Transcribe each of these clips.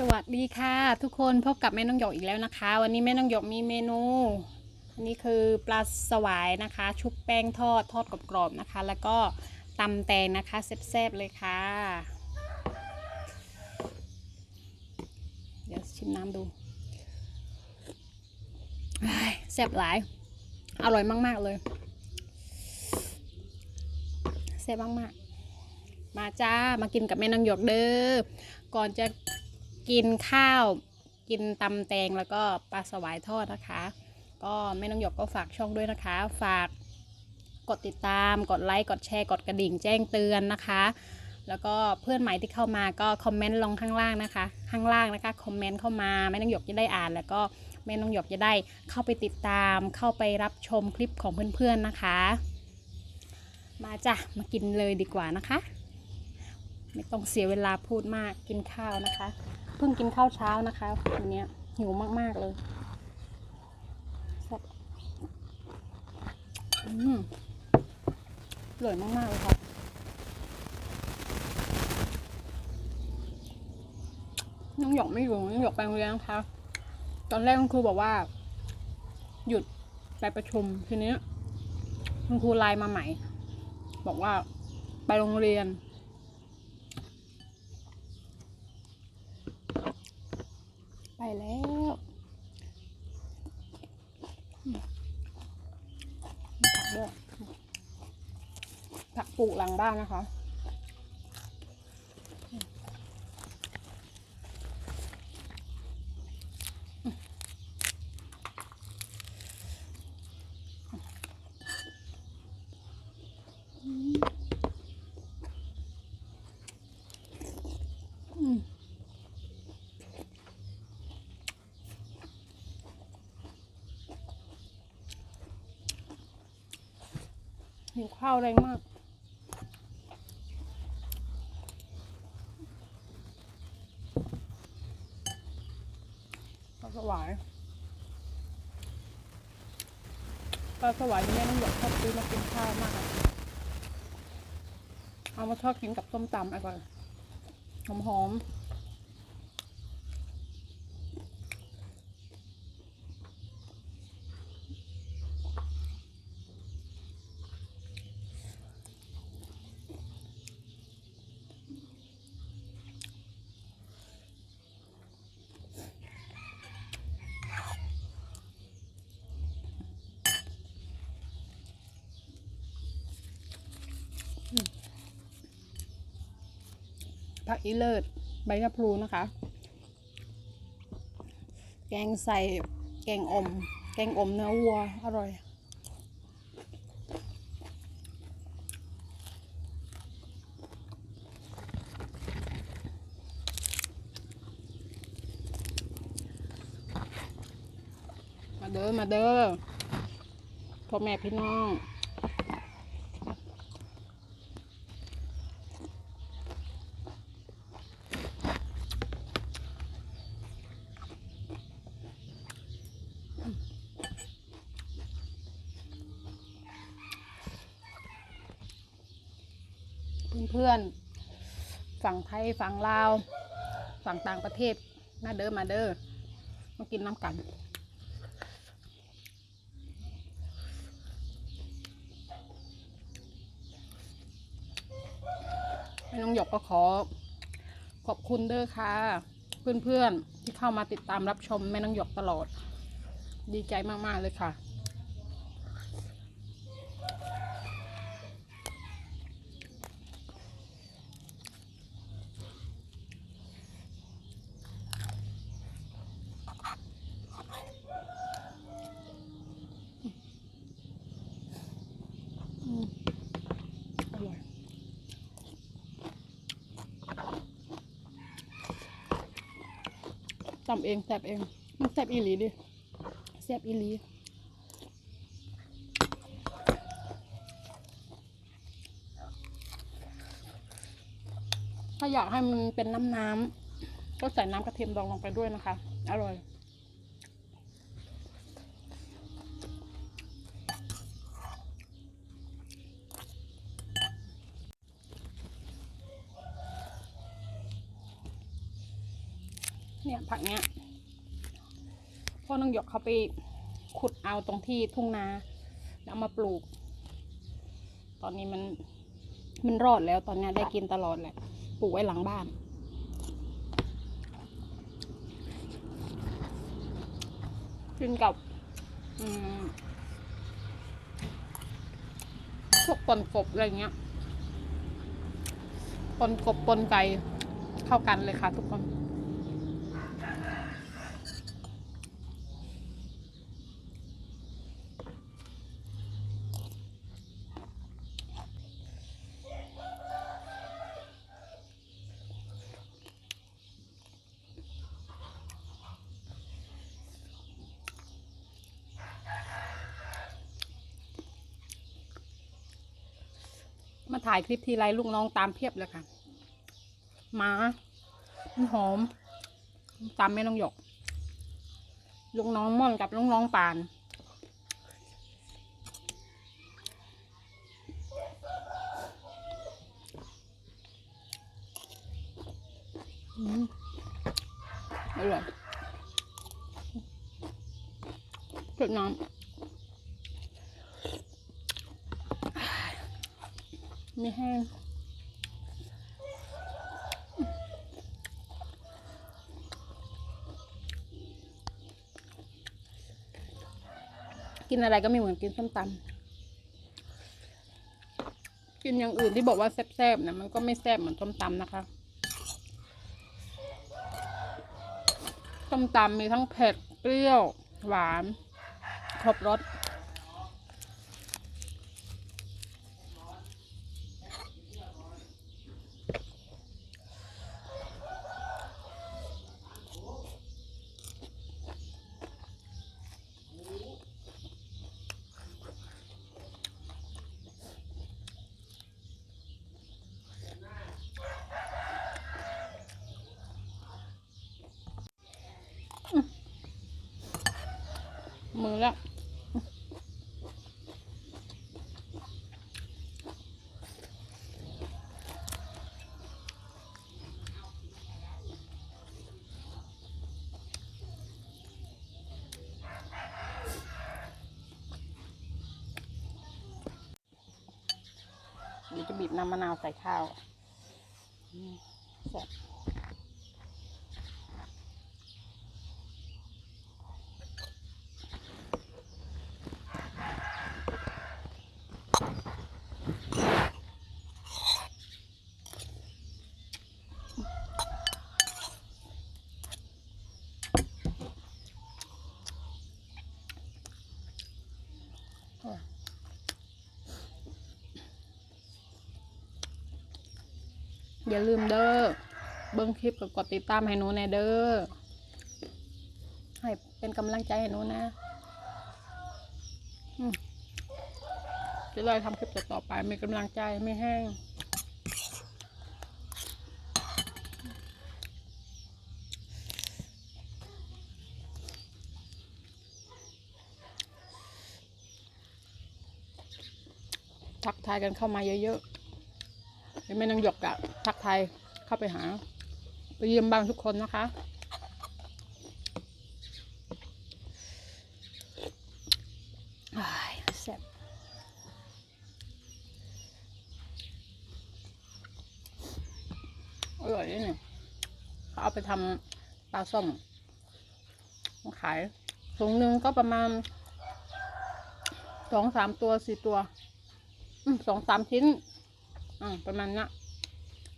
สวัสดีค่ะ ทุกคนพบกับแม่น้องหยกอีกแล้วนะคะ วันนี้แม่น้องหยกมีเมนูอันนี้คือปลาสวายนะคะ ชุบแป้งทอดทอดกรอบๆนะคะ แล้วก็ตำแตงนะคะแซ่บๆเลยค่ะ เดี๋ยวชิมน้ำดูแซ่บหลาย อร่อยมากๆเลยแซ่บมากๆมาจ้ามากินกับแม่นางหยกเด้อก่อนจะ กินข้าว กินตำแตงแล้วก็ปลาสวายทอดนะคะ ก็แม่นางหยกก็ฝากช่องด้วยนะคะ ฝากกดติดตาม กดไลค์ กดแชร์ กดกระดิ่งแจ้งเตือนนะคะ แล้วก็เพื่อนใหม่ที่เข้ามาก็คอมเมนต์ลงข้างล่างนะคะ ข้างล่างนะคะคอมเมนต์เข้ามาแม่นางหยกจะได้อ่าน แล้วก็แม่นางหยกจะได้เข้าไปติดตาม เข้าไปรับชมคลิปของเพื่อนๆนะคะ มาจ้ะมากินเลยดีกว่านะคะ ไม่ต้องเสียเวลาพูดมากกินข้าวนะคะ พิ่งกินข้าวเช้านะคะวันนี้หิวมาก ๆ เลยอืมอร่อยมาก ๆ เลยค่ะน้องหยกไม่อยู่น้องหยกไปโรงเรียนนะคะ ตอนแรกคุณครูบอกว่า หยุดไปประชุมทีนี้คุณครูไลน์มาใหม่ บอกว่าไปโรงเรียน ไป แล้วถักด้วยผักปลูกหลังบ้านนะคะ อืม หิวข้าวแรงมาก ปลาสวายปลาสวายนี่แม่ต้องหยกชอบซื้อมากินข้าวมาก เอามาทอดกินกับส้มตำอร่อยหอมๆ ผักอีเลิศใบชะพลูนะคะ แกงใส่แกงอม แกงอมเนื้อวัว อร่อย มาเด้อมาเด้อพ่อแม่พี่น้อง เพื่อน ฝั่งไทยฝั่งลาว ฝั่งต่างประเทศมาเด้อมาเด้อมากินน้ำกันแม่น้องหยกก็ขอขอบคุณเด้อค่ะ เพื่อนๆที่เข้ามาติดตามรับชมแม่น้องหยกตลอด ดีใจมากๆเลยค่ะ จำเองแซบเอง มันแซบอีหลีดิแซบอีหลีถ้าอยากให้มันเป็นน้ำน้ำๆก็ใส่น้ำกระเทียมดองลงไปด้วยนะคะ อร่อย อ ผักเนี้ย พ่อน้องหยกเขาไปขุดเอาตรงที่ทุ่งนาแล้วมาปลูก ตอนนี้มันมันรอดแล้วตอนนี้ได้กินตลอดแหละปลูกไว้หลังบ้านกินกับพวกปนกบอะไรเงี้ยปนกบปนไก่เข้ากันเลยค่ะทุกคน ถ่ายคลิปทีไรลูกน้องตามเพียบเลยค่ะหมามันหอม ตามแม่น้องหยก ลูกน้องม่อนกับลูกน้องปาน อืมอร่อยเผ็ดน้ำ ไม่แห้งกินอะไรก็ไม่เหมือนกินส้มตำกินอย่างอื่นที่บอกว่าแซ่บๆนะมันก็ไม่แซ่บเหมือนส้มตำนะคะส้มตำมีทั้งเผ็ดเปรี้ยว หวาน ครบรส มือและเดี๋ยวจะบีบน้ำมะนาวใส่ข้าวแซ่บ อย่าลืมเด้อเบิ้งคลิปกับกดติดตามให้หนูแน่เด้อให้เป็นกำลังใจให้หนูนะจะได้ทำคลิปต่อๆไปมีกำลังใจไม่แห้งทักทายกันเข้ามาเยอะๆ แม่นางหยกอะทักทายเข้าไปหา ไปเยี่ยมบ้างทุกคนนะคะอ้ายแซ่บอร่อยนี่เนี่ยเขาเอาไปทำปลาส้มมาขายถุงหนึ่งก็ประมาณสองสามตัวสี่ตัวอืมสองสามชิ้น อ่าประมาณนี้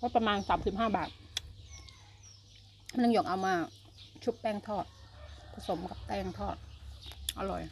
ก็ประมาณสามสิบห้าบาทนางหยกเอามาชุบแป้งทอด ผสมกับแป้งทอด อร่อย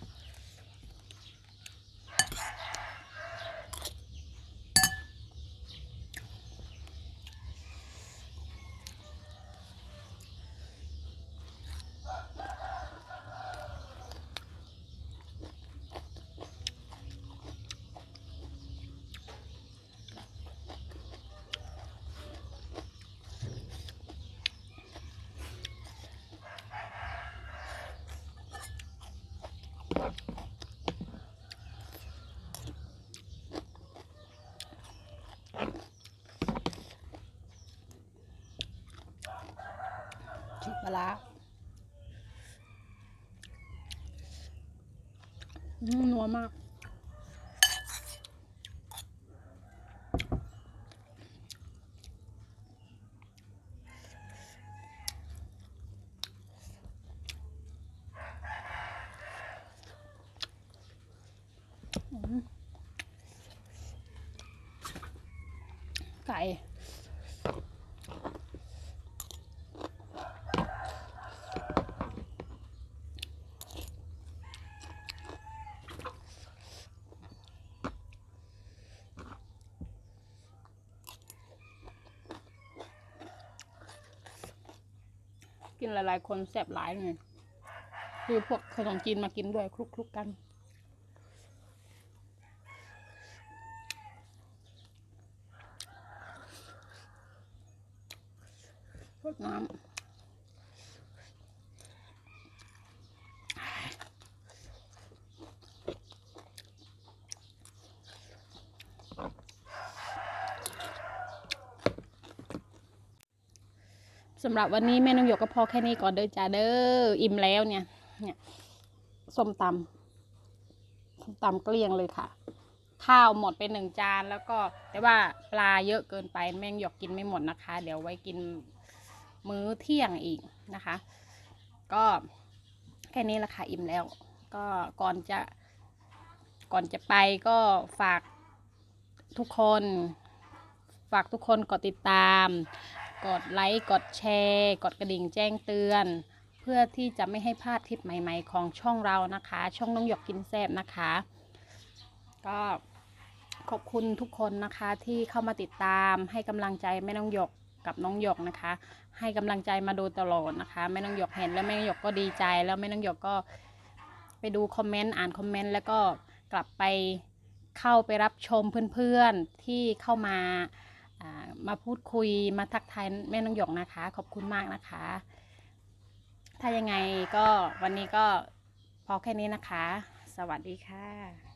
ร้านัวมากไก่ นหลายๆ คนแซ่บหลายเลยคือพวกขนมจีนมากินด้วยคลุกๆกันรดน้ำำหรับวันนี้แม่น้องหยกก็พอแค่นี้ก่อนเด้อจ้าเด้ออิ่มแล้วเนี่ย เนี่ยส้มตำส้มตำเกลี้ยงเลยค่ะ ข้าวหมดไปหนึ่งจานแล้วก็ แต่ว่าปลาเยอะเกินไปแม่งหยกกินไม่หมดนะคะ เดี๋ยวไว้กินมื้อเที่ยงอีกนะคะ ก็แค่นี้ละค่ะอิ่มแล้ว ก็ก่อนจะก่อนจะไปก็ฝากทุกคน ฝากทุกคนกดติดตาม กดไลค์กดแชร์กดกระดิ่งแจ้งเตือน เพื่อที่จะไม่ให้พลาดคลิปใหม่ ๆ ของช่องเรานะคะ ช่องน้องหยกกินแซบนะคะ ก็ขอบคุณทุกคนนะคะที่เข้ามาติดตามให้กำลังใจแม่น้องหยกกับน้องหยกนะคะ ให้กำลังใจมาโดยตลอดนะคะแม่น้องหยกเห็นแล้วแม่น้องหยกก็ดีใจแล้วแม่น้องหยกก็ไปดูคอมเมนต์อ่านคอมเมนต์แล้วก็กลับไปเข้าไปรับชมเพื่อนๆที่เข้ามาอ่า มาพูดคุยมาทักทายแม่น้องหยกนะคะ ขอบคุณมากนะคะ ถ้ายังไงก็วันนี้ก็พอแค่นี้นะคะ สวัสดีค่ะ